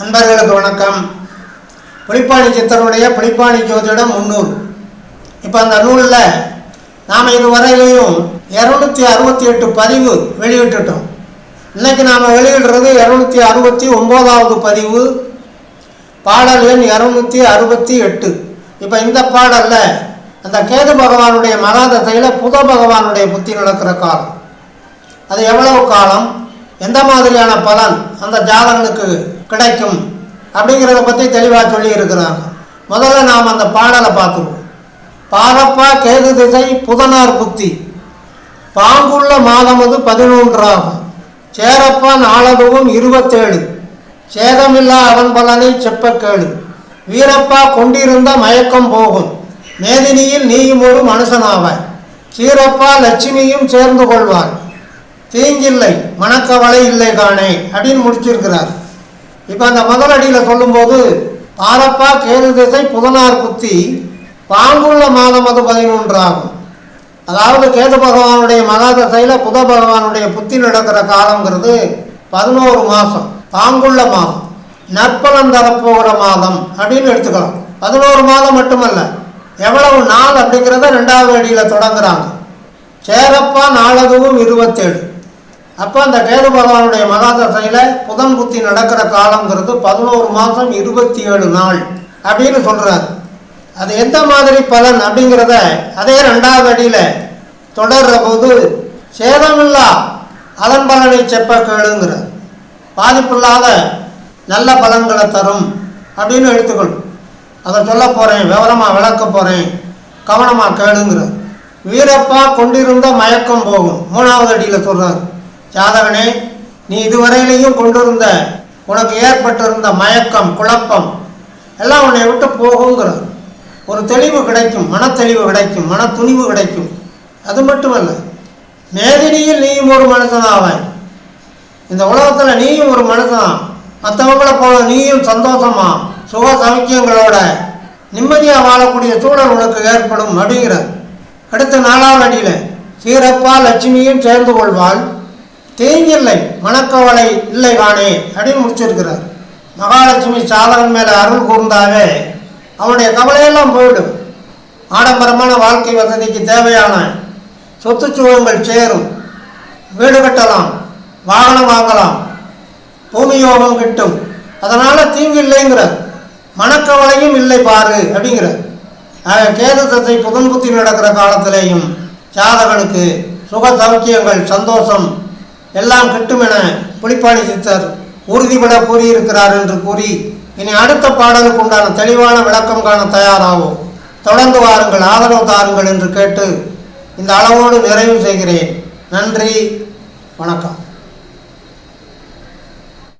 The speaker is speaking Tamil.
நண்பர்களுக்கு வணக்கம். புளிப்பாளி சித்தருடைய புளிப்பாளி ஜோதிடம் முன்னூறு இப்போ அந்த நூலில் நாம் இதுவரையிலையும் இரநூத்தி அறுபத்தி எட்டு பதிவு வெளியிட்டுட்டோம். இன்றைக்கி நாம் வெளியிடுறது இரநூத்தி அறுபத்தி ஒம்போதாவது பதிவு. பாடல் எண் இரநூத்தி அறுபத்தி எட்டு. இப்போ இந்த பாடலில் அந்த கேது பகவானுடைய மகாதத்தையில் புத பகவானுடைய புத்தி நடக்கிற காலம். அது எவ்வளவு காலம்? எந்த மாதிரியான பலன் அந்த ஜாதகனுக்கு கிடைக்கும். அப்படிங்கிறத பற்றி தெளிவாக சொல்லி இருக்கிறாங்க. முதல்ல நாம் அந்த பாடலை பார்த்துருவோம். பாரப்பா கேது திசை புதனார் புத்தி. பாங்குள்ள மாதமது பதினொன்றாகும். சேரப்பா நாளதுவும் இருபத்தேழு. சேதமில்லா அவன் பலனை செப்பக்கேழு. வீரப்பா கொண்டிருந்த மயக்கம் போகும். மேதினியில் நீயும் ஒரு மனுஷனாவாய். சீரப்பா லட்சுமியும் சேர்ந்து கொள்வார் தீங்கில்லை மணக்கவலை இல்லை தானே அப்படின்னு முடிச்சிருக்கிறார். இப்போ அந்த முதல் அடியில் சொல்லும்போது பாரப்பா கேது திசை புதனார் புத்தி பாங்குள்ள மாதம் அது பதினொன்றாகும். அதாவது கேது பகவானுடைய மகாதசையில் புத பகவானுடைய புத்தி நடக்கிற காலங்கிறது பதினோரு மாதம் பாங்குள்ள மாதம். நற்பலன் தரப்போகிற மாதம் அப்படின்னு எடுத்துக்கலாம். பதினோரு மாதம் மட்டுமல்ல எவ்வளவு நாள் அப்படிங்கிறத ரெண்டாவது அடியில் தொடங்குறாங்க. சேரப்பா நாளதுவும் இருபத்தேழு. அப்போ அந்த கேது பகவானுடைய மகாதசையில் புதன் புத்தி நடக்கிற காலங்கிறது பதினோரு மாதம் இருபத்தி ஏழு நாள் அப்படின்னு சொல்கிறார் அது எந்த மாதிரி பலன் அப்படிங்கிறத அதே ரெண்டாவது அடியில் தொடர்ற போது சேதமில்லா அதன் பலனை செப்ப கேளுங்கிறார். பாதிப்பில்லாத நல்ல பலன்களை தரும் அப்படின்னு எடுத்துக்கணும் அதை சொல்ல போகிறேன் விவரமாக விளக்க போகிறேன் கவனமாக கேளுங்கிறார். வீரப்பா கொண்டிருந்த மயக்கம் போகும் மூணாவது அடியில் சொல்கிறார் ஜாதகனே நீ இதுவரையிலையும் கொண்டிருந்த உனக்கு ஏற்பட்டிருந்த மயக்கம் குழப்பம் எல்லாம் உன்னை விட்டு போகுங்கிறது ஒரு தெளிவு கிடைக்கும் மனத்தெளிவு கிடைக்கும் மன துணிவு கிடைக்கும். அது மட்டுமல்ல மேதினியில் நீயும் ஒரு மனுஷனாவாய். இந்த உலகத்தில் நீயும் ஒரு மனுஷன். மற்றவங்கள போல நீயும் சந்தோஷமா சுக சௌக்கியங்களோட நிம்மதியாக வாழக்கூடிய சூழல் உனக்கு ஏற்படும் அப்படிங்கிறார். அடுத்த நாலாவது அடியில் சீரப்பா லட்சுமியும் சேர்ந்து கொள்வாள். தேங்கில்லை மணக்கவலை இல்லை காணே அப்படின்னு முடிச்சிருக்கிறார். மகாலட்சுமி சாதகன் மேலே அருள் கூர்ந்தாவே அவனுடைய கவலையெல்லாம் போயிடும். ஆடம்பரமான வாழ்க்கை வசதிக்கு தேவையான சொத்து சுகங்கள் சேரும். வீடு கட்டலாம் வாகனம் வாங்கலாம் பூமி யோகம் கிட்டும். அதனால் தீங்கு இல்லைங்கிறார். மணக்கவலையும் இல்லை பாரு அப்படிங்கிறார். ஆக கேது புதன் புத்தி நடக்கிற காலத்திலேயும் ஜாதகனுக்கு சுக சௌக்கியங்கள் சந்தோஷம் எல்லாம் கிட்டும் என புலிப்பாணி சித்தர் உறுதிபட கூறியிருக்கிறார் என்று கூறி இனி அடுத்த பாடலுக்கு உண்டான தெளிவான விளக்கம் காண தயாராகும் தொடர்ந்து வாருங்கள் ஆதரவு தாருங்கள் என்று கேட்டு இந்த அளவோடு நிறைவு செய்கிறேன். நன்றி வணக்கம்.